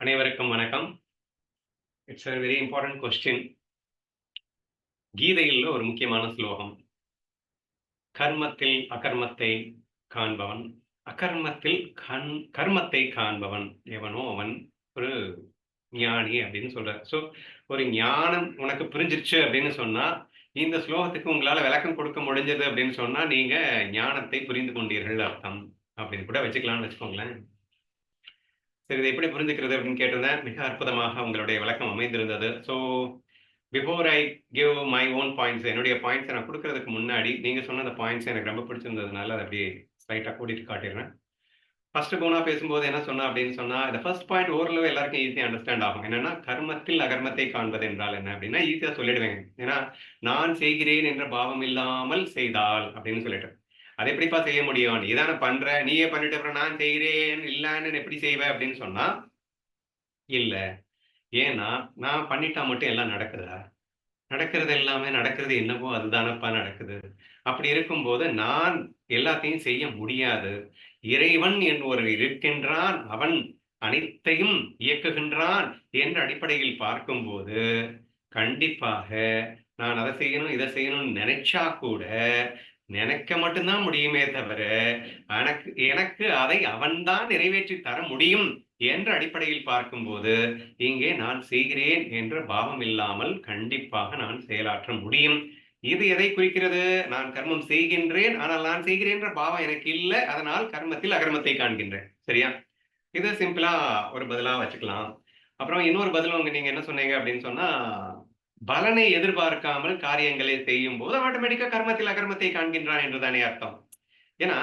அனைவருக்கும் வணக்கம். It's a very important question கீதையில் ஒரு முக்கியமான ஸ்லோகம். கர்மத்தில் அகர்மத்தை காண்பவன். அகர்மத்தில் கண் கர்மத்தை காண்பவன். எவனோ அவன் ஒரு ஞானி அப்படின்னு சொல்றார். ஸோ ஒரு ஞானம் உனக்கு புரிஞ்சிருச்சு அப்படின்னு சொன்னா இந்த ஸ்லோகத்துக்கு உங்களால விளக்கம் கொடுக்க முடிஞ்சது அப்படின்னு சொன்னா நீங்க ஞானத்தை புரிந்து கொண்டீர்கள் அர்த்தம் அப்படின்னு கூட வச்சுக்கலாம்னு வச்சுக்கோங்களேன். சரி இதை எப்படி புரிஞ்சுக்கிறது அப்படின்னு கேட்டிருந்தேன் மிக அற்புதமாக உங்களுடைய விளக்கம் அமைந்திருந்தது. So before I give my own points என்னுடைய பாயிண்ட்ஸ் நான் கொடுக்கறதுக்கு முன்னாடி நீங்கள் சொன்ன அந்த பாயிண்ட்ஸ் எனக்கு ரொம்ப பிடிச்சிருந்ததுனால அதை அப்படியே ஸ்லைட்டாக கூட்டிட்டு காட்டிடுறேன். ஃபர்ஸ்ட் போனா பேசும்போது என்ன சொன்னா அப்படின்னு சொன்னா இந்த ஃபர்ஸ்ட் பாயிண்ட் ஓரளவு எல்லாருக்கும் ஈஸியாக அண்டர்ஸ்டாண்ட் ஆகும். என்னன்னா கர்மத்தில் அகர்மத்தை காண்பது என்றால் என்ன அப்படின்னா ஈஸியாக சொல்லிடுவேன். ஏன்னா நான் செய்கிறேன் என்ற பாவம் இல்லாமல் செய்தால் அப்படின்னு சொல்லிட்டு. அதை எப்படிப்பா செய்ய முடியும்? நீ தானே பண்ற. நீயே பண்ணிட்டு அப்புறம் நான் செய்கிறேன் இல்லைன்னு எப்படி செய்வேன் அப்படின்னு சொன்னா இல்ல. ஏன்னா நான் பண்ணிட்டா மட்டும் எல்லாம் நடக்குதா? நடக்கிறது எல்லாமே நடக்கிறது என்னவோ அதுதானப்பா நடக்குது. அப்படி இருக்கும்போது நான் எல்லாத்தையும் செய்ய முடியாது. இறைவன் என் ஒரு இருக்கின்றான். அவன் அனைத்தையும் இயக்குகின்றான் என்ற அடிப்படையில் பார்க்கும்போது கண்டிப்பாக நான் அதை செய்யணும் இதை செய்யணும்னு நினைச்சா கூட நினைக்க மட்டும்தான் முடியுமே தவிர எனக்கு எனக்கு அதை அவன்தான் நிறைவேற்றி தர முடியும் என்ற அடிப்படையில் பார்க்கும்போது இங்கே நான் செய்கிறேன் என்ற பாவம் இல்லாமல் கண்டிப்பாக நான் செயலாற்ற முடியும். இது எதை குறிக்கிறது? நான் கர்மம் செய்கின்றேன் ஆனால் நான் செய்கிறேன் என்ற பாவம் எனக்கு இல்லை அதனால் கர்மத்தில் அகர்மத்தை காண்கின்றேன். சரியா? இது சிம்பிளா ஒரு பதிலா வச்சுக்கலாம். அப்புறம் இன்னொரு பதில் உங்க நீங்க என்ன சொன்னீங்க அப்படின்னு சொன்னா பலனை எதிர்பார்க்காமல் காரியங்களை செய்யும் போது ஆட்டோமேட்டிக்கா கர்மத்தில் அகர்மத்தை காண்கின்றான் என்றுதானே அர்த்தம். ஏன்னா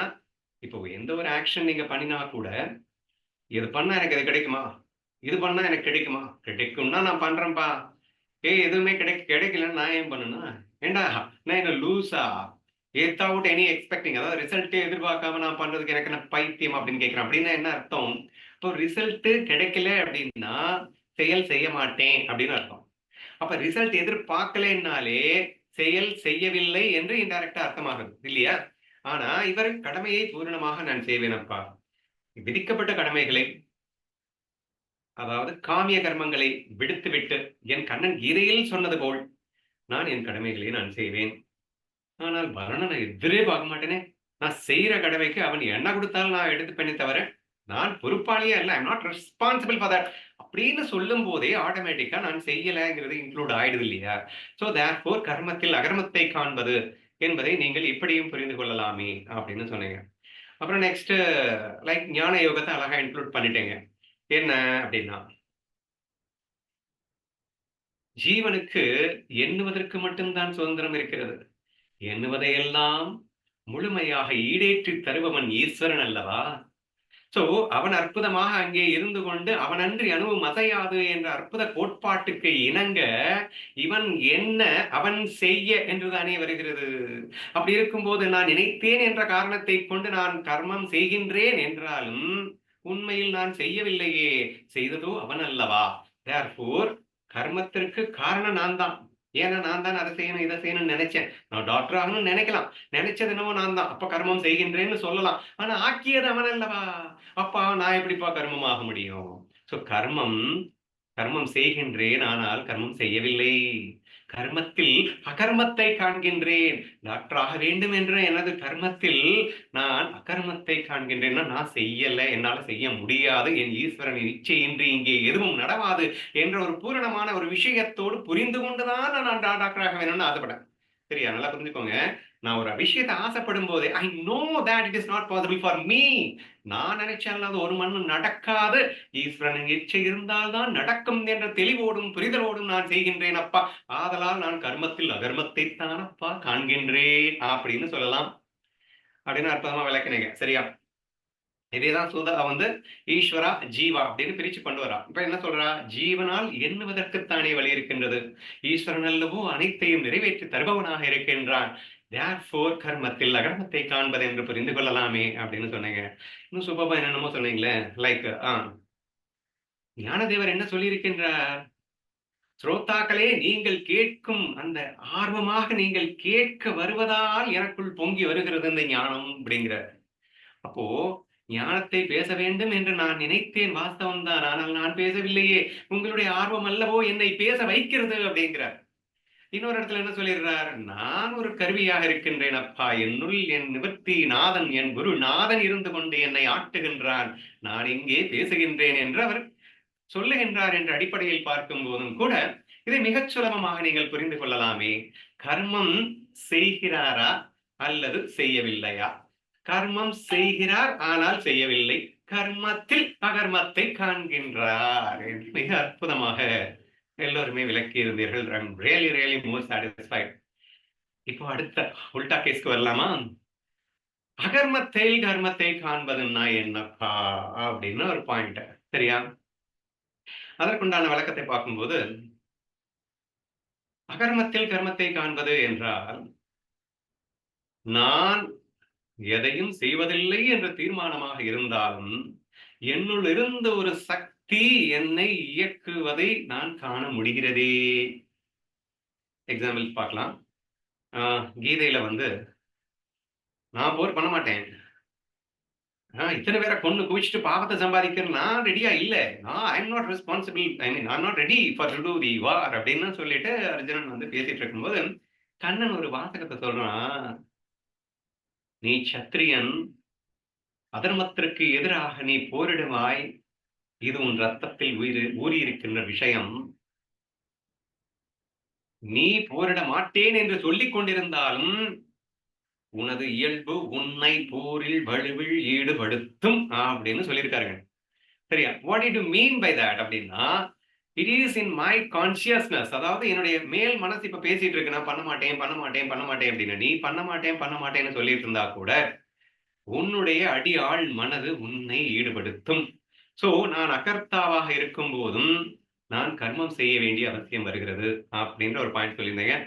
இப்போ எந்த ஒரு ஆக்ஷன் நீங்க பண்ணினா கூட இது பண்ணா எனக்கு இது கிடைக்குமா? இது பண்ணா எனக்கு கிடைக்குமா? கிடைக்கும்னா நான் பண்றேன்ப்பா ஏய் எதுவுமே கிடை கிடைக்கலன்னு நான் ஏன் பண்ணுனா? ஏண்டா? நான் என்ன லூஸா வித்தவுட் எனி எக்ஸ்பெக்டிங் அதாவது ரிசல்ட்டே எதிர்பார்க்காம நான் பண்றதுக்கு எனக்கு என்ன பைத்தியம் அப்படின்னு கேட்கிறேன் அப்படின்னா என்ன அர்த்தம்? இப்போ ரிசல்ட்டு கிடைக்கல அப்படின்னா செயல் செய்ய மாட்டேன் அப்படின்னு அர்த்தம். அப்ப ரிசல்ட் எதிர்பார்க்கலைன்னாலே செயல் செய்யவில்லை என்று இன்டைரக்டா அர்த்தமாகுது இல்லையா? ஆனா இவர் கடமையை பூரணமாக நான் செய்வேனப்பா. விதிக்கப்பட்ட கடமைகளை அதாவது காமிய கர்மங்களை விடுத்துவிட்டு என் கண்ணன் கீதையில் சொன்னது போல் நான் என் கடமைகளை நான் செய்வேன். ஆனால் பலனை எதிரே பார்க்க மாட்டேனே. நான் செய்யற கடமைக்கு அவன் என்ன கொடுத்தாலும் நான் எடுத்து பண்ணி தவிர நான் பொறுப்பாளியா இல்லை I'm not responsible for that அப்படின்னு சொல்லும் போதே ஆட்டோமேட்டிக்கா நான் செய்யலைங்கிறது இன்க்ளூட் ஆயிடுது இல்லையா? ஸோ தேர்ஃபோர் கர்மத்தில் அகர்மத்தை காண்பது என்பதை நீங்கள் இப்படியும் புரிந்து கொள்ளலாமே அப்படின்னு சொன்னீங்க. அப்புறம் நெக்ஸ்ட் லைக் ஞான யோகத்தை அழகா இன்க்ளூட் பண்ணிட்டேங்க. என்ன அப்படின்னா ஜீவனுக்கு எண்ணுவதற்கு மட்டும்தான் சுதந்திரம் இருக்கிறது. எண்ணுவதையெல்லாம் முழுமையாக ஈடேற்றி தருபவன் ஈஸ்வரன் அல்லவா? சோ அவன் அற்புதமாக அங்கே இருந்து கொண்டு அவனன்றி அணுவும் அசையாது என்ற அற்புத கோட்பாட்டுக்கு இணங்க இவன் என்ன அவன் செய்ய என்றுதானே வருகிறது. அப்படி இருக்கும்போது நான் நினைத்தேன் என்ற காரணத்தை கொண்டு நான் கர்மம் செய்கின்றேன் என்றாலும் உண்மையில் நான் செய்யவில்லையே செய்ததோ அவன் அல்லவா? தேர்ஃபோர் கர்மத்திற்கு காரணம் நான் தான் ஏன்னா நான் தான் அதை செய்யணும் இதை செய்யணும்னு நினைச்சேன். நான் டாக்டர் ஆகணும்னு நினைக்கலாம். நினைச்சது என்னவோ நான் தான். அப்ப கர்மம் செய்கின்றேன்னு சொல்லலாம். ஆனா ஆக்கியது அவன் அல்லவா? அப்பா நான் எப்படிப்பா கர்மம் ஆக முடியும்? சோ கர்மம் கர்மம் செய்கின்றேன் ஆனால் கர்மம் செய்யவில்லை. கர்மத்தில் அகர்மத்தை காண்கின்றேன். டாக்டர் ஆக வேண்டும் என்ற எனது கர்மத்தில் நான் அகர்மத்தை காண்கின்றேன் நான் செய்யல என்னால செய்ய முடியாது என் ஈஸ்வரனின் இச்சையின்றி இங்கே எதுவும் நடவாது என்ற ஒரு பூரணமான ஒரு விஷயத்தோடு புரிந்து கொண்டுதான் நான் டாக்டராக வேணும்னு ஆசைப்படேன் சரியா? நல்லா புரிஞ்சுக்கோங்க. நான் ஒரு விஷயத்தை ஆசைப்படும் போதே I know that it is not possible for me நான் நினைச்சாலும் அது ஒரு மண்ணும் நடக்காது. ஈஸ்வரன் இச்சை இருந்தால்தான் நடக்கும் என்ற தெளிவோடும் புரிதலோடும் நான் செய்கின்றேன் அப்பா. ஆதலால் நான் கர்மத்தில் அகர்மத்தை தானப்பா காண்கின்றேன் அப்படின்னு சொல்லலாம். அப்படின்னு அற்புதமா விளக்கினீங்க. சரியா? இதேதான் சுதா வந்து ஈஸ்வரா ஜீவா அப்படின்னு பிரிச்சு கொண்டு வரா. இப்ப என்ன சொல்றா? ஜீவனால் எண்ணுவதற்குத்தானே வழி இருக்கின்றது. ஈஸ்வரன் அல்லவோ அனைத்தையும் நிறைவேற்றி தருபவனாக இருக்கின்றான். தேர்ஃபோர் கர்மத்தில் அகர்மத்தை காண்பது என்று புரிந்து கொள்ளலாமே அப்படின்னு சொன்னீங்க. இன்னும் சுபபா என்னென்னமோ சொன்னீங்களே லைக் ஆ. ஞானதேவர் என்ன சொல்லியிருக்கின்றார்? ஸ்ரோத்தாக்களே நீங்கள் கேட்கும் அந்த ஆர்வமாக நீங்கள் கேட்க வருவதால் எனக்குள் பொங்கி வருகிறது இந்த ஞானம் அப்படிங்கிற அப்போ ஞானத்தை பேச வேண்டும் என்று நான் நினைத்தேன் வாஸ்தவம் தான் ஆனால் நான் பேசவில்லையே. உங்களுடைய ஆர்வம் அல்லவோ என்னை பேச வைக்கிறது அப்படிங்கிறார். இன்னொரு இடத்துல என்ன சொல்லிடுறார்? நான் ஒரு கருவியாக இருக்கின்றேன் அப்பா. என்னுள் என் நிவர்த்தி நாதன் என் குரு நாதன் இருந்து கொண்டு என்னை ஆட்டுகின்றான் நான் இங்கே பேசுகின்றேன் என்று அவர் சொல்லுகின்றார் என்ற அடிப்படையில் பார்க்கும் போதும் கூட இதை மிகச் சுலபமாக நீங்கள் புரிந்து கொள்ளலாமே. கர்மம் செய்கிறாரா அல்லது செய்யவில்லையா? கர்மம் செய்கிறார் ஆனால் செய்யவில்லை. கர்மத்தில் அகர்மத்தை காண்கின்றார் என்று மிக அற்புதமாக எல்லோருமே விளக்கி இருந்தீர்கள் I'm really really more satisfied இப்போ அடுத்த உல்டா கேஸ்க்கு வரலாமா? அகர்மத்தை கர்மத்தை காண்பதுன்னா என்னப்பா? அப்படின்னு ஒரு பாயிண்ட் சரியா? அதற்குண்டான விளக்கத்தை பார்க்கும்போது அகர்மத்தில் கர்மத்தை காண்பது என்றால் நான் எதையும் செய்வதில்லை என்ற தீர்மானமாக இருந்தாலும் என்னுள் இருந்து ஒரு சக்தி என்னை இயக்குவதை நான் காண முடிகிறதே. எக்ஸாம்பிள் பார்க்கலாம். ஆஹ் கீதையில வந்து நான் போர் பண்ண மாட்டேன். ஆஹ் இத்தனை பேரை கொண்டு குவிச்சிட்டு பாவத்தை சம்பாதிக்கிறேன். நான் ரெடியா இல்ல. நான் I am not responsible I mean I not ready for to do the war அப்படின்னு சொல்லிட்டு அர்ஜுனன் வந்து பேசிட்டு இருக்கும்போது கண்ணன் ஒரு வாசகத்தை சொல்றான் நீ சத்திரியன் அதர்மத்திற்கு எதிராக நீ போரிடுவாய். இது உன் ரத்தத்தில் உயிர் ஊறியிருக்கின்ற விஷயம். நீ போரிட மாட்டேன் என்று சொல்லிக் கொண்டிருந்தாலும் உனது இயல்பு உன்னை போரில் வலுவில் ஈடுபடுத்தும் அப்படின்னு சொல்லியிருக்காருங்க. சரியா? What to mean by that அப்படின்னா it is in my consciousness அதாவது என்னுடைய மேல் மனசு இப்ப பேசிட்டு இருக்கு நான் பண்ண மாட்டேன் பண்ண மாட்டேன் பண்ண மாட்டேன் அப்படின்னு. நீ பண்ண மாட்டேன் பண்ண மாட்டேன்னு சொல்லிட்டு இருந்தா கூட உன்னுடைய அடி ஆள் மனது உன்னை ஈடுபடுத்தும். சோ நான் அகர்த்தாவாக இருக்கும் போதும் நான் கர்மம் செய்ய வேண்டிய அவசியம் வருகிறது அப்படின்ற ஒரு பாயிண்ட் சொல்லியிருந்தேங்க.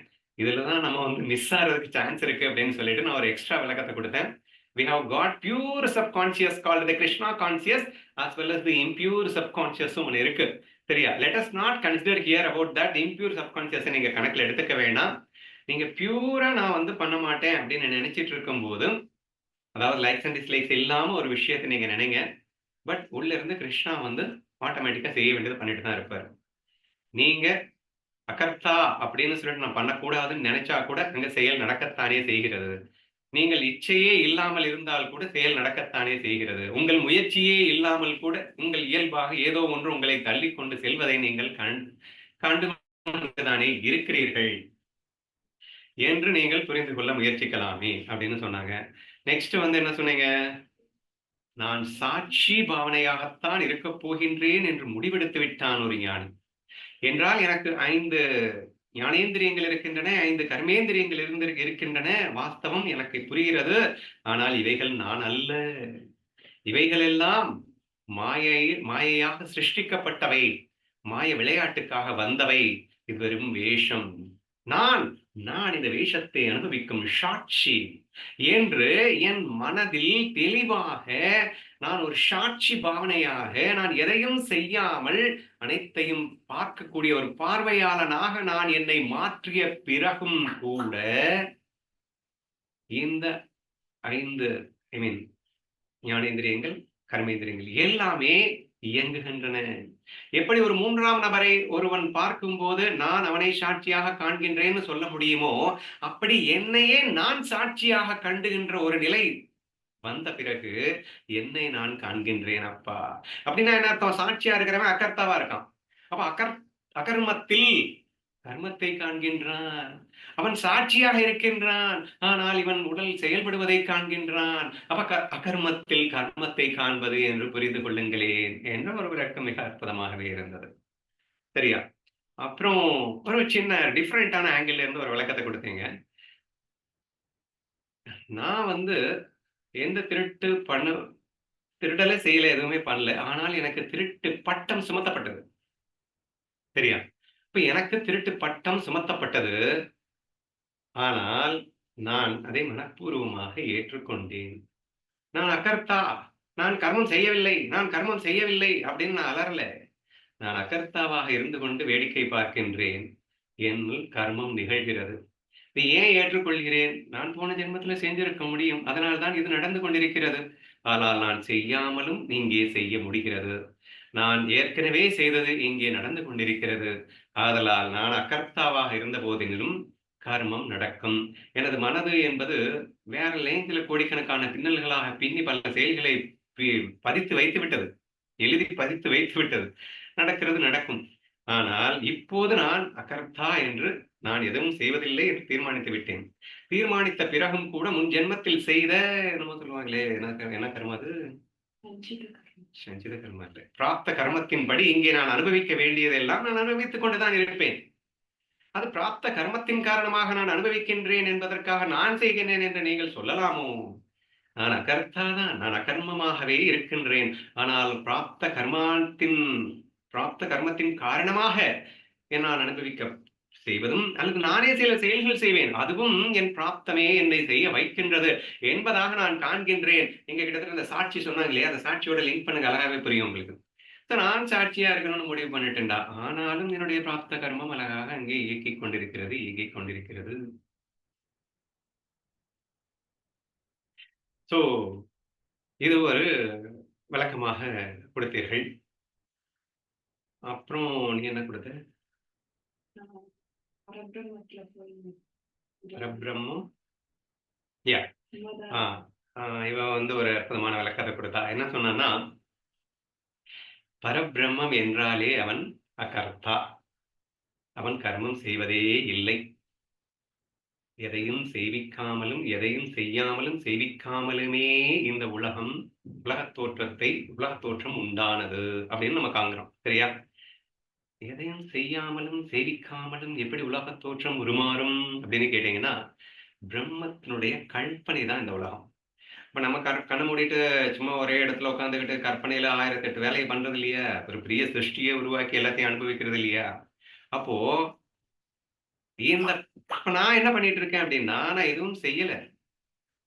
இதுலதான் நம்ம வந்து மிஸ் ஆகிறதுக்கு சான்ஸ் இருக்கு அப்படின்னு சொல்லிட்டு நான் ஒரு எக்ஸ்ட்ரா விளக்கத்தை கொடுத்தேன். We have got pure subconscious called the krishna conscious as well as the impure subconscious ஒன்று இருக்கு. சரியா? Let us not consider here about that impure subconscious நீங்க கணக்கில் எடுத்துக்க வேண்டாம். நீங்க பியூரா நான் வந்து பண்ண மாட்டேன் அப்படின்னு நினைச்சிட்டு இருக்கும் போது அதாவது லைக்ஸ் அண்ட் டிஸ்லைக்ஸ் இல்லாம ஒரு விஷயத்தை நீங்க நினைங்க. பட் உள்ள இருந்து கிருஷ்ணா வந்து ஆட்டோமேட்டிக்கா செய்ய வேண்டியது பண்ணிட்டு தான் இருப்பாரு. நீங்க அகர்த்தா அப்படின்னு சொல்லிட்டு நான் பண்ணக்கூடாதுன்னு நினைச்சா கூட அங்க செயல் நடக்கத்தானே செய்கிறது. நீங்கள் இச்சையே இல்லாமல் இருந்தால் கூட செயல் நடக்கத்தானே செய்கிறது. உங்கள் முயற்சியே இல்லாமல் கூட உங்கள் இயல்பாக ஏதோ ஒன்று உங்களை தள்ளி கொண்டு செல்வதை நீங்கள் கண் கண்டு தானே இருக்கிறீர்கள். என்று நீங்கள் புரிந்து கொள்ள முயற்சிக்கலாமே அப்படின்னு சொன்னாங்க. நெக்ஸ்ட் வந்து என்ன சொன்னீங்க? நான் சாட்சி பாவனையாகத்தான் இருக்கப் போகின்றேன் என்று முடிவெடுத்து விட்டான் ஒரு ஞானி. என்றால் எனக்கு ஐந்து ஞானேந்திரியங்கள் இருக்கின்றன ஐந்து கர்மேந்திரியங்கள் இருந்து இருக்கின்றன வாஸ்தவம் எனக்கு புரிகிறது. ஆனால் இவைகள் நான் அல்ல. இவைகள் எல்லாம் மாயை மாயையாக சிருஷ்டிக்கப்பட்டவை. மாய விளையாட்டுக்காக வந்தவை. இது வெறும் வேஷம். நான் நான் இந்த வேஷத்தை அனுபவிக்கும் சாட்சி என்று என் மனதில் தெளிவாக நான் ஒரு சாட்சி பாவனையாக நான் எதையும் செய்யாமல் அனைத்தையும் பார்க்கக்கூடிய ஒரு பார்வையாளனாக நான் என்னை மாற்றிய பிறகும் கூட இந்த ஐந்து ஐ மீன் ஞானேந்திரியங்கள் கர்மேந்திரியங்கள் எல்லாமே இயங்குகின்றன. எப்படி ஒரு மூன்றாம் நபரை ஒருவன் பார்க்கும்போது நான் அவனை சாட்சியாக காண்கின்றேன்னு சொல்ல முடியுமோ அப்படி என்னையே நான் சாட்சியாக கண்டுகின்ற ஒரு நிலை வந்த பிறகு என்னை நான் காண்கின்றேன் அப்பா. அப்படின்னா என்ன அர்த்தம்? சாட்சியா இருக்கிறவன் அகர்த்தாவா இருக்கான். அப்ப அகர் அகர்மத்தில் கர்மத்தை காண்கின்றான். அவன் சாட்சியாக இருக்கின்றான். ஆனால் இவன் உடல் செயல்படுவதை காண்கின்றான். அப்ப அகர்மத்தில் கர்மத்தை காண்பது என்று புரிந்து கொள்ளுங்களேன் என்ற ஒரு விளக்கம் மிக அற்புதமாகவே இருந்தது. சரியா? அப்புறம் ஒரு சின்ன டிஃப்ரெண்டான ஆங்கிள் இருந்து ஒரு விளக்கத்தை கொடுத்தீங்க. நான் வந்து எந்த திருட்டு பண்ண திருடலை செய்யல எதுவுமே பண்ணல. ஆனால் எனக்கு திருட்டு பட்டம் சுமத்தப்பட்டது. சரியா? இப்ப எனக்கு திருட்டு பட்டம் சுமத்தப்பட்டது. ஆனால் நான் அதை மனப்பூர்வமாக ஏற்றுக்கொண்டேன். நான் அகர்த்தா நான் கர்மம் செய்யவில்லை நான் கர்மம் செய்யவில்லை அப்படின்னு நான் அலறல. நான் அகர்த்தாவாக இருந்து கொண்டு வேடிக்கை பார்க்கின்றேன். என்னுள் கர்மம் நிகழ்கிறது. இதை ஏன் ஏற்றுக்கொள்கிறேன்? நான் போன ஜென்மத்துல செஞ்சிருக்க முடியும். அதனால்தான் இது நடந்து கொண்டிருக்கிறது. ஆனால் நான் செய்யாமலும் இங்கே செய்ய முடிகிறது. நான் ஏற்கனவே செய்தது இங்கே நடந்து கொண்டிருக்கிறது. ஆதலால் நான் அகர்த்தாவாக இருந்த போதிலும் கர்மம் நடக்கும். எனது மனது என்பது வேற லேஞ்சில் கோடிக்கணக்கான பின்னல்களாக பின்னி பல செயல்களை பதித்து வைத்து விட்டது எழுதி பதித்து வைத்து விட்டது நடக்கிறது நடக்கும். ஆனால் இப்போது நான் அகர்த்தா என்று நான் எதுவும் செய்வதில்லை என்று தீர்மானித்து விட்டேன். தீர்மானித்த பிறகும் கூட முன் ஜென்மத்தில் செய்த என்னமோ சொல்லுவாங்களே என்ன என்ன கர்மம் அது? சஞ்சித கர்மம் இல்லை. பிராப்த கர்மத்தின்படி இங்கே நான் அனுபவிக்க வேண்டியதெல்லாம் நான் அனுபவித்துக் கொண்டுதான் இருப்பேன். அது பிராப்த கர்மத்தின் காரணமாக நான் அனுபவிக்கின்றேன் என்பதற்காக நான் செய்கின்றேன் என்று நீங்கள் சொல்லலாமோ? நான் அகர்த்தாதான் நான் அகர்மமாகவே இருக்கின்றேன். ஆனால் பிராப்த கர்மாத்தின் பிராப்த கர்மத்தின் காரணமாக நான் அனுபவிக்க செய்வதும் அல்லது நானே சில செயல்கள் செய்வேன். அதுவும் என் பிராப்தமே என்னை செய்ய வைக்கின்றது என்பதாக நான் காண்கின்றேன். எங்க கிட்டத்தட்ட அந்த சாட்சி சொன்னாங்க இல்லையா? அந்த சாட்சியோட லிங்க் பண்ணுங்க அழகாவே புரியும் உங்களுக்கு. நான் சாட்சியா இருக்கணும்னு முடிவு பண்ணிட்டேன்டா. ஆனாலும் என்னுடைய பிராப்த கர்மம் அழகாக அங்கே இயக்கிக் கொண்டிருக்கிறது இயக்கிக் கொண்டிருக்கிறது. சோ இது ஒரு விளக்கமாக கொடுத்தீர்கள். அப்புறம் நீ என்ன கொடுத்த? பரபிரம்மம் யா. இவ வந்து ஒரு அற்புதமான விளக்கத்தை கொடுத்தா. என்ன சொன்னான்னா பரபிரம்மம் என்றாலே அவன் அகர்த்தா. அவன் கர்மம் செய்வதே இல்லை. எதையும் செய்விக்காமலும் எதையும் செய்யாமலும் செய்விக்காமலுமே இந்த உலகம் உலகத் தோற்றத்தை உலகத் தோற்றம் உண்டானது. அப்படின்னு நம்ம காங்குறோம் சரியா? எதையும் செய்யாமலும் சேவிக்காமலும் எப்படி உலக தோற்றம் உருமாறும் அப்படின்னு கேட்டீங்கன்னா பிரம்மத்தினுடைய கற்பனை தான் இந்த உலகம். இப்ப நம்ம கண் கண்ணு மூடிட்டு சும்மா ஒரே இடத்துல உட்காந்துக்கிட்டு கற்பனையில ஆயிரத்தி எட்டு வேலையை பண்றது இல்லையா? ஒரு பெரிய சிருஷ்டியை உருவாக்கி எல்லாத்தையும் அனுபவிக்கிறது இல்லையா? அப்போ இந்த நான் என்ன பண்ணிட்டு இருக்கேன் அப்படின்னா நான் எதுவும் செய்யல.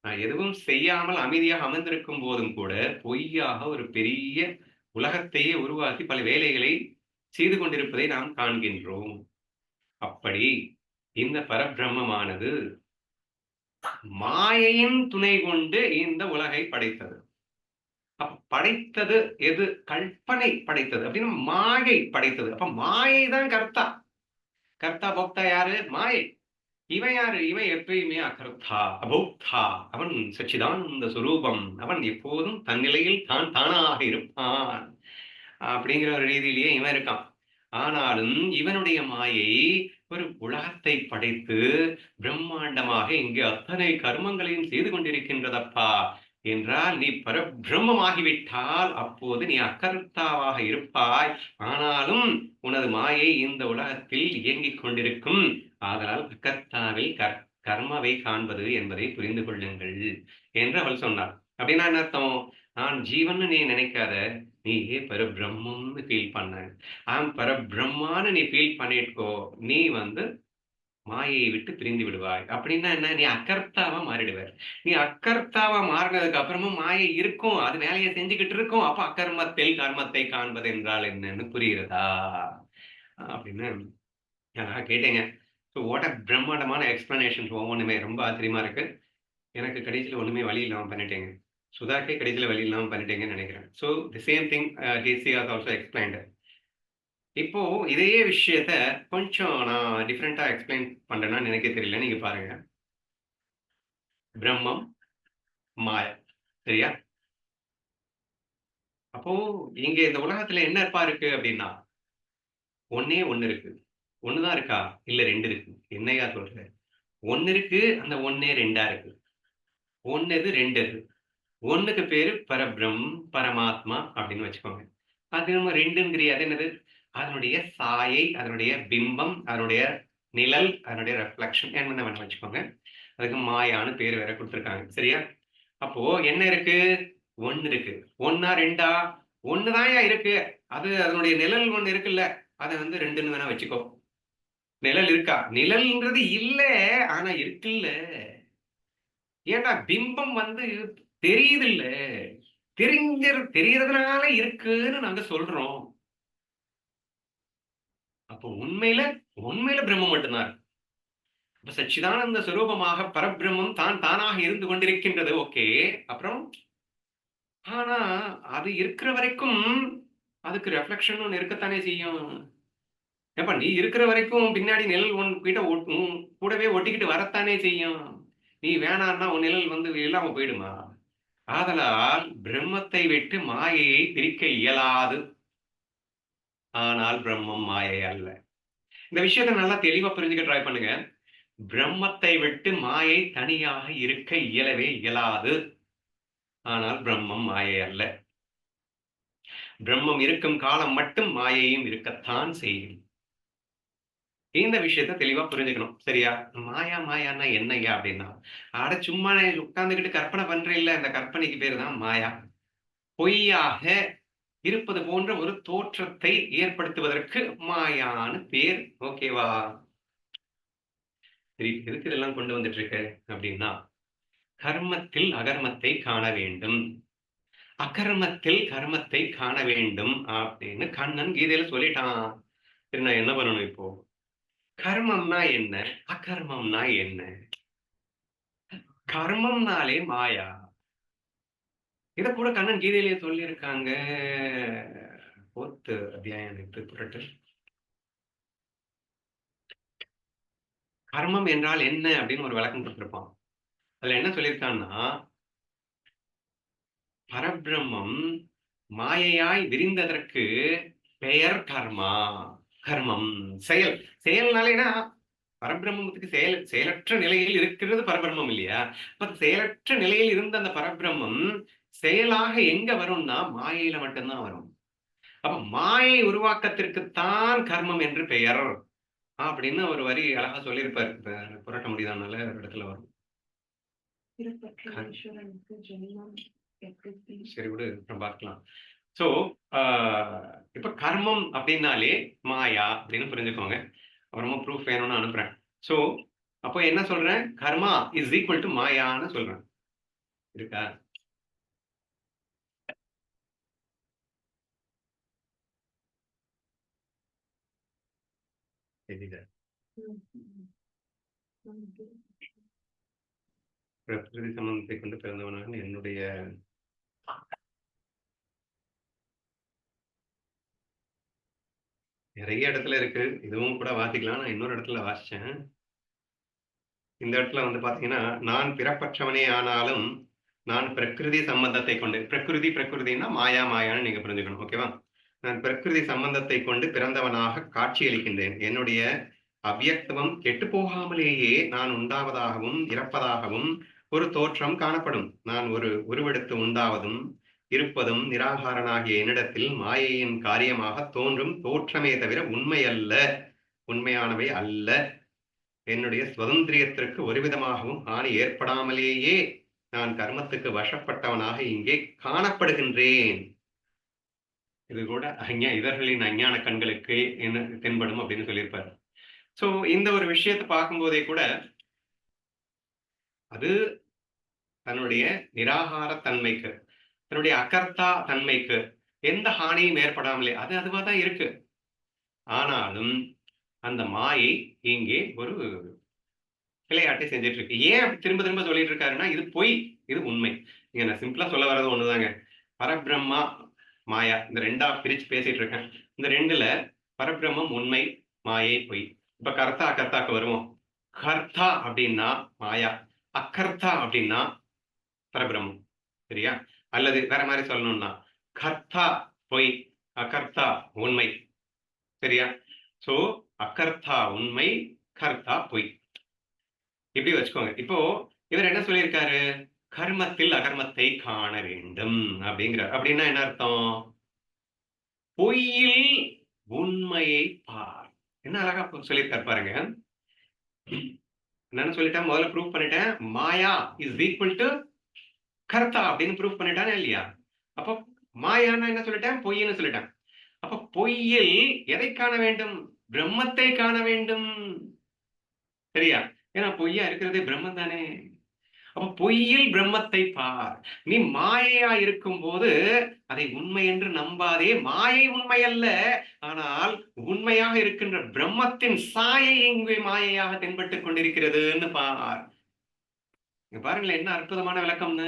நான் எதுவும் செய்யாமல் அமைதியாக அமர்ந்திருக்கும் போதும் கூட பொய்யாக ஒரு பெரிய உலகத்தையே உருவாக்கி பல வேலைகளை செய்து கொண்டிருப்பதை நாம் காண்கின்றோம். அப்படி இந்த பரபிரம்மமானது மாயையின் துணை கொண்டு இந்த உலகை படைத்தது. அப்ப படைத்தது எது? கற்பனை படைத்தது. அப்படின்னு மாயை படைத்தது. அப்ப மாயை தான் கர்த்தா. கர்த்தா போக்தா யாரு? மாயை. இவன் யாரு? இவன் எப்பயுமே அகர்த்தா அபோக்தா. அவன் சச்சிதானந்த சுரூபம். அவன் எப்போதும் தன்னிலையில் தான் தானாக இருப்பான். அப்படிங்கிற ஒரு ரீதியிலேயே இவன் இருக்கான். ஆனாலும் இவனுடைய மாயை ஒரு உலகத்தை படைத்து பிரம்மாண்டமாக இங்கு அத்தனை கர்மங்களையும் செய்து கொண்டிருக்கின்றதப்பா? என்றால் நீ பரபிரம்மமாகிவிட்டால் அப்போது நீ அக்கர்த்தாவாக இருப்பாய். ஆனாலும் உனது மாயை இந்த உலகத்தில் இயங்கிக் கொண்டிருக்கும். ஆதலால் அக்கர்த்தாவில் கர் கர்மவை காண்பது என்பதை புரிந்து கொள்ளுங்கள். என்று அவள் சொன்னாள். அப்படின்னா என்ன அர்த்தம்? நான் ஜீவன் நீ நினைக்காத. நீ பரபிரம்மம்னு ஃபீல் பண்ண. ஆம் பரபிரம்மான்னு நீ ஃபீல் பண்ணிட்டுக்கோ. நீ வந்து மாயை விட்டு பிரிந்து விடுவாய். அப்படின்னா என்ன? நீ அக்கர்த்தாவா மாறிடுவார் நீ அக்கர்த்தாவா மாறினதுக்கு அப்புறமும் மாயை இருக்கும். அது வேலையை செஞ்சுக்கிட்டு இருக்கும். அப்ப அக்கர்மத்தில் கர்மத்தை காண்பது என்றால் என்னன்னு புரியுறதா அப்படின்னு அழகா கேட்டேங்க. ஸோ ஓட்ட பிரம்மாண்டமான எக்ஸ்பிளனேஷன்ஸ் ஒவ்வொன்றுமே ரொம்ப ஆச்சரியமா இருக்கு. எனக்கு கடைசியில் ஒன்றுமே வழி இல்லாமல் பண்ணிட்டேங்க. சுதாக்கே கடைசியில் வழி இல்லாமல் பண்ணிட்டீங்கன்னு நினைக்கிறேன். So the same thing D C has also explained இப்போ இதே விஷயத்த கொஞ்சம் நான் டிஃப்ரெண்ட்டாக எக்ஸ்பிளைன் பண்ணுறேன்னா எனக்கே தெரியல. நீங்கள் பாருங்க. பிரம்மம் மாய. சரியா? அப்போ இங்க இந்த உலகத்துல என்ன இருப்பா இருக்கு அப்படின்னா ஒன்னே ஒண்ணு இருக்கு. ஒண்ணுதான் இருக்கா? இல்ல ரெண்டு இருக்கு. என்னையா சொல்ற? ஒன்று இருக்கு அந்த ஒன்னே ரெண்டா இருக்கு. ஒன்னு இது ரெண்டு இது. ஒண்ணுக்கு பேரு பரபிரம் பரமாத்மா அப்படின்னு வச்சுக்கோங்க. அது நம்ம ரெண்டுங்கிறிய அது என்னது? அதனுடைய சாயை அதனுடைய பிம்பம் அதனுடைய நிழல் அதனுடைய ரெஃப்ளெக்ஷன் என்ன வேணும் வச்சுக்கோங்க. அதுக்கு மாயான்னு பேர் வேற கொடுத்துருக்காங்க. சரியா? அப்போ என்ன இருக்கு? ஒன்னு இருக்கு. ஒன்னா ரெண்டா? ஒண்ணுதான்யா இருக்கு. அது அதனுடைய நிழல் ஒண்ணு இருக்குல்ல. அதை வந்து ரெண்டுன்னு வேணா வச்சுக்கோ. நிழல் இருக்கா? நிழல்ன்றது இல்ல ஆனா இருக்குல்ல. ஏன்னா பிம்பம் வந்து தெரியுது இல்ல தெரிஞ்ச தெரியறதுனால இருக்குன்னு நாங்க சொல்றோம். அப்போ உண்மையில உண்மையில பிரம்மம் மட்டும்தான் இப்ப சச்சிதானந்த சுரூபமாக பரபிரம்மம் தான் தானாக இருந்து கொண்டிருக்கின்றது. ஓகே. அப்புறம் ஆனா அது இருக்கிற வரைக்கும் அதுக்கு ரெஃப்ளெக்ஷன் ஒன்று இருக்கத்தானே செய்யும்? ஏப்பா நீ இருக்கிற வரைக்கும் பின்னாடி நிழல் உன் கிட்ட கூடவே ஒட்டிக்கிட்டு வரத்தானே செய்யும்? நீ வேணான்னா உன் நிழல் வந்து இல்லாம போயிடுமா? ஆதலால் பிரம்மத்தை விட்டு மாயையை பிரிக்க இயலாது. ஆனால் பிரம்மம் மாயை அல்ல. இந்த விஷயத்தை நல்லா தெளிவா புரிஞ்சுக்க ட்ரை பண்ணுங்க. பிரம்மத்தை விட்டு மாயை தனியாக இருக்க இயலவே இயலாது. ஆனால் பிரம்மம் மாயை அல்ல. பிரம்மம் இருக்கும் காலம் மட்டும் மாயையும் இருக்கத்தான் செய்யும். இந்த விஷயத்த தெளிவா புரிஞ்சுக்கணும். சரியா? மாயா மாயான்னா என்னய்யா அப்படின்னா ஆட சும்மா உட்கார்ந்துகிட்டு கற்பனை பண்றேன் இந்த கற்பனைக்கு பேர் தான் மாயா. பொய்யாக இருப்பது போன்ற ஒரு தோற்றத்தை ஏற்படுத்துவதற்கு மாயான்னு பேர். ஓகேவா? சரி எதுக்கு இதெல்லாம் கொண்டு வந்துட்டு இருக்க அப்படின்னா கர்மத்தில் அகர்மத்தை காண வேண்டும். அகர்மத்தில் கர்மத்தை காண வேண்டும் அப்படின்னு கண்ணன் கீதையில சொல்லிட்டான். சரி நான் என்ன பண்ணணும் இப்போ? கர்மம்னா என்ன? அகர்மம்னா என்ன? கர்மம்னாலே மாயா. இத கூட கண்ணன் கீதையிலேயே சொல்லியிருக்காங்க. போத்து அத்தியாயம் எடுத்து புரட்டு கர்மம் என்றால் என்ன அப்படின்னு ஒரு விளக்கம் கொடுத்துருப்பான். அதுல என்ன சொல்லியிருக்கான்னா பரபிரம்மம் மாயையாய் விரிந்ததற்கு பெயர் கர்மா. கர்மம் செயல். செயல்னாலேனா பரபிரம்மத்துக்கு செயல் செயலற்ற நிலையில் இருக்கிறது பரபிரம்மம் இல்லையா? அப்ப செயலற்ற நிலையில் இருந்த அந்த பரபிரம்மம் செயலாக எங்க வரும்னா மாயையில மட்டும்தான் வரும். அப்ப மாயை உருவாக்கத்திற்குத்தான் கர்மம் என்று பெயர். அப்படின்னு ஒரு வரி அழகா சொல்லியிருப்பாரு. புரட்ட முடியாதனால ஒரு இடத்துல வரும். சரி விடு பார்க்கலாம். சோ இப்ப கர்மம் அப்படின்னாலே மாயா அப்படின்னு புரிஞ்சுக்கோங்க. அப்புறமா ப்ரூஃப் வேணும்னு அனுப்புறேன். சோ அப்போ என்ன சொல்றேன்? கர்மா இஸ் ஈக்குவல் டு மாயான்னு சொல்றேன். இருக்கா? பிரகிருதி சம்பந்தத்தை கொண்டு பிறந்தவனாக என்னுடைய நிறைய இடத்துல இருக்கு. இதுவும் கூட வாசிக்கலாம். நான் இன்னொரு இடத்துல வாசிச்சேன். இந்த இடத்துல வந்து பாத்தீங்கன்னா நான் பிறப்பற்றவனே ஆனாலும் நான் பிரகிருதி சம்பந்தத்தை கொண்டு பிரகிருதி பிரகிருதினா மாயா மாயான்னு நீங்க புரிஞ்சுக்கணும். ஓகேவா? நான் பிரகிருதி சம்பந்தத்தை கொண்டு பிறந்தவனாக காட்சியளிக்கின்றேன். என்னுடைய அவ்யக்தவம் கெட்டு போகாமலேயே நான் உண்டாவதாகவும் இறப்பதாகவும் ஒரு தோற்றம் காணப்படும். நான் ஒரு உருவெடுத்து உண்டாவதும் இருப்பதும் நிராகாரனாகிய என்னிடத்தில் மாயையின் காரியமாக தோன்றும் தோற்றமே தவிர உண்மை அல்ல உண்மையானவை அல்ல. என்னுடைய சுதந்திரியத்திற்கு விதமாகவும் ஆணி ஏற்படாமலேயே நான் கர்மத்துக்கு வசப்பட்டவனாக இங்கே காணப்படுகின்றேன். இது கூட அஞ்ஞா இதர்களின் அஞ்ஞான கண்களுக்கு என்ன தென்படும் அப்படின்னு சொல்லியிருப்பாரு. சோ இந்த ஒரு விஷயத்தை பார்க்கும்போதே கூட அது தன்னுடைய நிராகார தன்மைக்கு தன்னுடைய அகர்த்தா தன்மைக்கு எந்த ஹானியும் ஏற்படாமலே அது அதுவாக தான் இருக்கு. ஆனாலும் அந்த மாயை இங்கே ஒரு விளையாட்டை செஞ்சுட்டு இருக்கு ஏன் அப்படி திரும்ப திரும்ப சொல்லிட்டு இருக்காருன்னா இது பொய் இது உண்மை. இங்க நான் சிம்பிளா சொல்ல வர்றது ஒண்ணுதாங்க. பரபிரம்மா மாயா இந்த ரெண்டா பிரிச்சு பேசிட்டு இருக்கேன் இந்த ரெண்டுல பரபிரம்மம் உண்மை மாயை பொய். இப்ப கர்த்தா அகர்த்தாக்கு வருவோம். கர்த்தா அப்படின்னா மாயா அகர்த்தா அப்படின்னா பரபிரம்மம். சரியா? அல்லது வேற மாதிரி சொல்லணும்னா கர்த்தா பொய் அகர்த்தா உண்மை. சரியா? சோ அகர்த்தா உண்மை கர்த்தா பொய். இப்படி வச்சுக்கோங்க. இப்போ இவர் என்ன சொல்லியிருக்காரு? கர்மத்தில் அகர்மத்தை காண வேண்டும் அப்படிங்கிறார். அப்படின்னா என்ன அர்த்தம்? பொய்யில் உண்மையை பார். என்ன அழகா சொல்லியிருக்காரு பாருங்க. என்னன்னு சொல்லிட்டேன் முதல்ல ப்ரூவ் பண்ணிட்டேன். மாயா இஸ் ஈக்குவல் டு கர்த்தா அப்படின்னு ப்ரூவ் பண்ணிட்டானே இல்லையா? அப்போ மாயான்னா என்ன சொல்லிட்டேன்? பொய்ன்னு சொல்லிட்டேன். அப்ப பொய்யில் எதை காண வேண்டும்? பிரம்மத்தை காண வேண்டும். சரியா? ஏன்னா பொய்யா இருக்கிறதே பிரம்மம் தானே. அப்ப பொய்யில் பிரம்மத்தை பார். நீ மாயையா இருக்கும் போது அதை உண்மை என்று நம்பாதே. மாயை உண்மை அல்ல ஆனால் உண்மையாக இருக்கின்ற பிரம்மத்தின் சாயை இங்கே மாயையாக தென்பட்டுக் கொண்டிருக்கிறதுன்னு பார். இங்க பாருங்களேன் என்ன அற்புதமான விளக்கம்னு.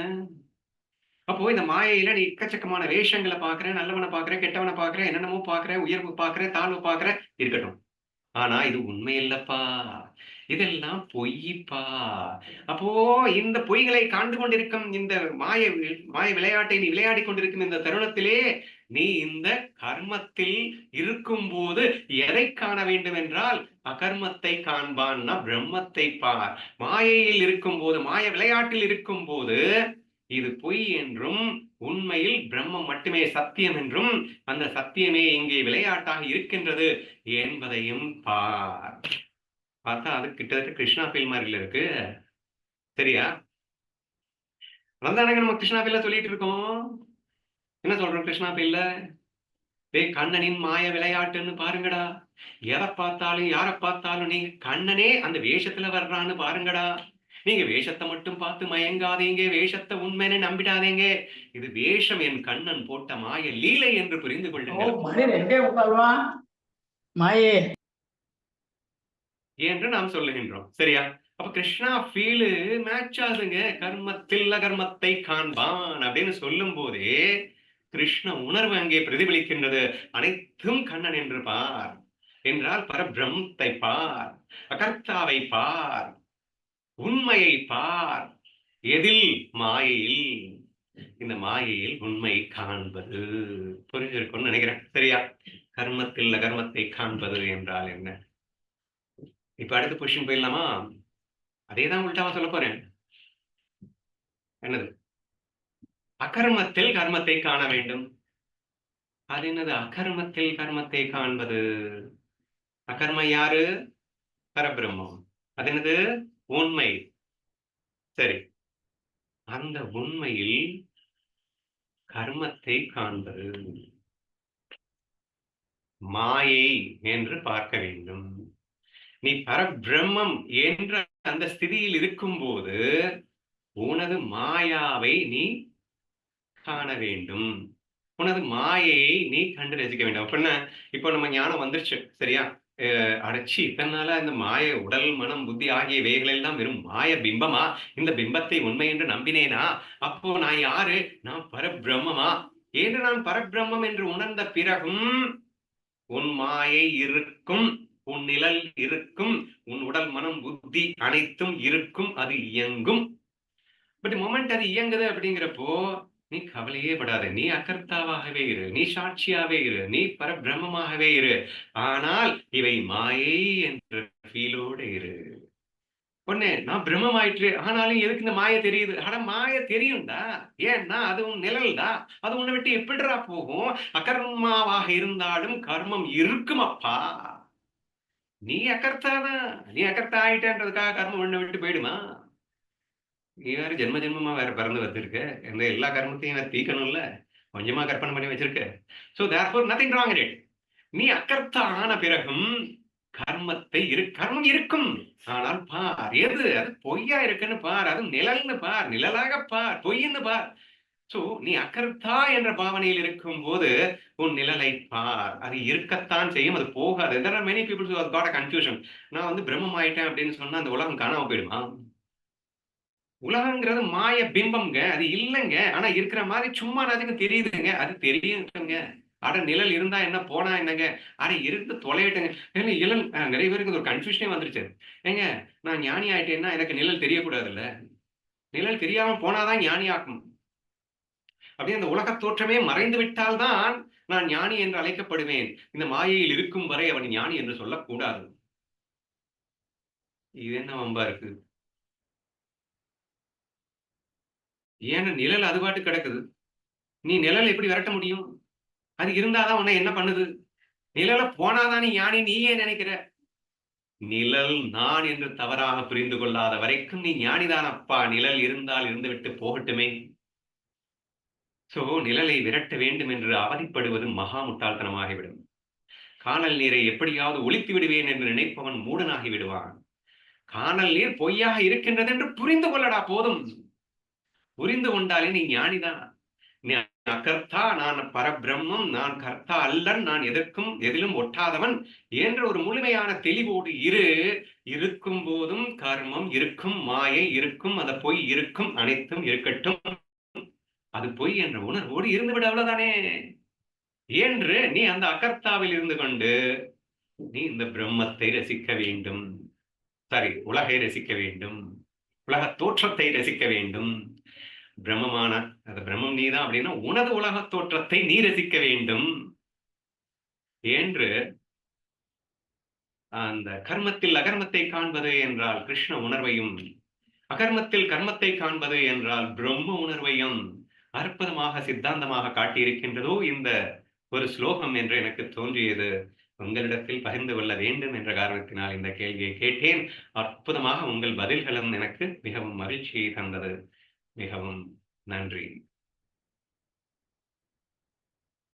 அப்போ இந்த மாயையில நீ எக்கச்சக்கமான வேஷங்களை பாக்குறேன் நல்லவனை பாக்குறேன் கெட்டவனை பாக்குறேன் என்னென்னமோ பாக்குறேன் உயர்வு பாக்குறேன் தாழ்வு பாக்குறேன் இருக்கட்டும். ஆனா இது உண்மை இல்லப்பா. இதெல்லாம் பொய்ப்பா? அப்போ இந்த பொய்களை காண்டு கொண்டிருக்கும் இந்த மாய மாய விளையாட்டை நீ விளையாடி கொண்டிருக்கும் இந்த தருணத்திலே நீ இந்த கர்மத்தில் இருக்கும் போது எதை காண வேண்டும் என்றால் அகர்மத்தை காண்பான்னா பிரம்மத்தை பார். மாயையில் இருக்கும்போது மாய விளையாட்டில் இருக்கும்போது இது பொய் என்றும் உண்மையில் பிரம்மம் மட்டுமே சத்தியம் என்றும் அந்த சத்தியமே இங்கே விளையாட்டாக இருக்கின்றது என்பதையும் பார். பார்த்தா அது கிட்டத்தட்ட கிருஷ்ணா ஃபீல் மாதிரில இருக்கு. சரியா? அதானங்க நம்ம கிருஷ்ணா ஃபீல்ல சொல்லிட்டு இருக்கோம். என்ன சொல்றோம் கிருஷ்ணா ஃபீல்ல? டேய் கண்ணனின் மாய விளையாட்டுன்னு பாருங்கடா. எதை பார்த்தாலும் யாரை பார்த்தாலும் நீங்க கண்ணனே அந்த வேஷத்துல வர்றான்னு பாருங்கடா. நீங்க வேஷத்தை மட்டும் பார்த்து மயங்காதீங்க. வேஷத்தை உண்மைன்னு நம்பிடாதீங்க. இது வேஷம் என் கண்ணன் போட்ட மாய லீலை என்று புரிந்து முக்கால்வா மாயே. என்று நாம் சொல்லுகின்றோம். சரியா? அப்ப கிருஷ்ணா ஃபீலு மேட்ச் ஆகுதுங்க. கர்மத்தில் கர்மத்தை காண்பான் அப்படின்னு சொல்லும் போதே கிருஷ்ண உணர்வு அங்கே பிரதிபலிக்கின்றது. அனைத்தும் கண்ணன் என்று பார். என்றால் பரபிரமத்தை பார். அகர்த்தாவை பார். உண்மையை பார். எதில்? மாயையில். இந்த மாயையில் உண்மை காண்பது. புரிஞ்சிருக்கும்னு நினைக்கிறேன். சரியா? கர்மத்தில் கர்மத்தை காண்பது என்றால் என்ன? இப்ப அடுத்த கொஷின் போயிடலாமா? அதே தான் உள்டாவா சொல்ல போறேன். என்னது? அகர்மத்தில் கர்மத்தை காண வேண்டும். அது என்னது? அகர்மத்தில் கர்மத்தை காண்பது? அகர்ம யாரு? பரபிரம்மம். அது என்னது? உண்மை. சரி. அந்த உண்மையில் கர்மத்தை காண்பது. மாயை என்று பார்க்க வேண்டும். நீ பரபிரம்மம் என்ற அந்த ஸ்திதியில் இருக்கும்போது உனது மாயாவை நீ காண வேண்டும். உனது மாயையை நீ கண்டு ரசிக்க வேண்டும். அப்படின்னா இப்போ நம்ம ஞானம் வந்துருச்சு சரியா? அஹ் அடைச்சி இத்தனால இந்த மாய உடல் மனம் புத்தி ஆகியவைகள் எல்லாம் வெறும் மாய பிம்பமா? இந்த பிம்பத்தை உண்மை என்று நம்பினேனா? அப்போ நான் யாரு? நான் பரபிரம்மமா? என்று நான் பரபிரம்மம் என்று உணர்ந்த பிறகும் உன் மாயை இருக்கும். உன் நிழல் இருக்கும் உன் உடல் மனம் புத்தி அனைத்தும் இருக்கும் அது இயங்கும். பட் மொமெண்ட் அது இயங்குது அப்படிங்கிறப்போ நீ கவலையே படாத நீ அகர்த்தாவாகவே இரு நீ சாட்சியாவே இரு நீ பரபிரமமாகவே இரு. ஆனால் இவை மாயை என்ற ஃபீலோடு இரு. பொண்ணு நான் பிரம்மம் ஆயிற்று ஆனாலும் எதுக்கு இந்த மாய தெரியுது? அட மாய தெரியும்டா. ஏன்னா அது உன் நிழல்டா. அது உன்னை விட்டு எப்படிடா போகும்? அகர்மாவாக இருந்தாலும் கர்மம் இருக்குமப்பா நீ அகர்த்தாதான் நீ அக்கர்த்தா ஆயிட்டேன்றதுக்காக கர்மம் உன்னை விட்டு போயிடுமா? நீ வேற ஜென்ம ஜென்மமா வேற பிறந்து வந்திருக்க. இந்த எல்லா கர்மத்தையும் வேற தீக்கணும்ல. கொஞ்சமா கற்பனை பண்ணி வச்சிருக்க. So therefore nothing wrong it நீ அக்கர்த்தா ஆன பிறகும் கர்மத்தை இரு கர்மம் இருக்கும். ஆனால் பார் எது? அது பொய்யா இருக்குன்னு பார். அது நிழல்னு பார். நிழலாக பார். பொய்ன்னு பார். சோ நீ அகர்த்தா என்ற பாவனையில் இருக்கும் போது உன் நிழலை பார். அது இருக்கத்தான் செய்யும் அது போகாது. There are many people who have நான் வந்து பிரம்மம் ஆயிட்டேன் அப்படின்னு சொன்னா அந்த உலகம் காணாம போயிடுமா? உலகங்கிறது மாய பிம்பம்ங்க. அது இல்லைங்க. ஆனா இருக்கிற மாதிரி சும்மா அதுக்கு தெரியுதுங்க? அது தெரியுங்க அட நிழல் இருந்தா என்ன போனா என்னங்க? அட இருந்து தொலையிட்டேங்க. ஏன்னா இளல் நிறைய பேருக்கு ஒரு கன்ஃபியூஷனே வந்துருச்சு. ஏங்க நான் ஞானி ஆயிட்டேன்னா எனக்கு நிழல் தெரியக்கூடாதுல்ல? நிழல் தெரியாம போனாதான் ஞானி ஆகும் அப்படியே அந்த உலக தோற்றமே மறைந்து விட்டால்தான் நான் ஞானி என்று அழைக்கப்படுவேன். இந்த மாயையில் இருக்கும் வரை அவன் ஞானி என்று சொல்லக்கூடாது. இது என்ன வம்பா இருக்கு? ஏன்னா நிழல் அது பாட்டு கிடக்குது? நீ நிழல் எப்படி விரட்ட முடியும்? அது இருந்தாதான் உன்னை என்ன பண்ணுது? நிழல போனாதான் நீ ஞானி நீ ஏன் நினைக்கிற. நிழல் நான் என்று தவறாக புரிந்து கொள்ளாத வரைக்கும் நீ ஞானிதான் அப்பா நிழல் இருந்தால் இருந்துவிட்டு போகட்டுமே. சோ நிழலை விரட்ட வேண்டும் என்று அவதிப்படுவது மகா முட்டாள்தனமாகிவிடும் காணல் நீரை எப்படியாவது ஒழித்து விடுவேன் என்று நினைப்பவன் மூடனாகி விடுவான். காணல் நீர் பொய்யாக இருக்கின்றது என்று புரிந்து கொள்ளடா போதும். புரிந்து கொண்டாலே நீ ஞானிதான். நீ அகர்த்தா நான் பரபிரம்மம் நான் கர்த்தா அல்லன் நான் எதற்கும் எதிலும் ஒட்டாதவன் என்ற ஒரு முழுமையான தெளிவோடு இரு. இருக்கும் போதும் கர்மம் இருக்கும் மாயை இருக்கும் அந்த பொய் இருக்கும் அனைத்தும் இருக்கட்டும். அது பொய் என்ற உணர்வோடு இருந்துவிட அவ்வளவுதானே? என்று நீ அந்த அகர்த்தாவில் இருந்து கொண்டு நீ இந்த பிரம்மத்தை ரசிக்க வேண்டும். சாரி உலகை ரசிக்க வேண்டும். உலக தோற்றத்தை ரசிக்க வேண்டும். பிரம்மமான அது பிரம்மம் நீதான் அப்படின்னா உனது உலக தோற்றத்தை நீ ரசிக்க வேண்டும். என்று அந்த கர்மத்தில் அகர்மத்தை காண்பது என்றால் கிருஷ்ண உணர்வையும் அகர்மத்தில் கர்மத்தை காண்பது என்றால் பிரம்ம உணர்வையும் அற்புதமாக சித்தாந்தமாக காட்டியிருக்கின்றதோ இந்த ஒரு ஸ்லோகம் என்று எனக்கு தோன்றியது. உங்களிடத்தில் பகிர்ந்து கொள்ள வேண்டும் என்ற காரணத்தினால் இந்த கேள்வியை கேட்டேன். அற்புதமாக உங்கள் பதில்களும் எனக்கு மிகவும் மகிழ்ச்சியை தந்தது. மிகவும் நன்றி.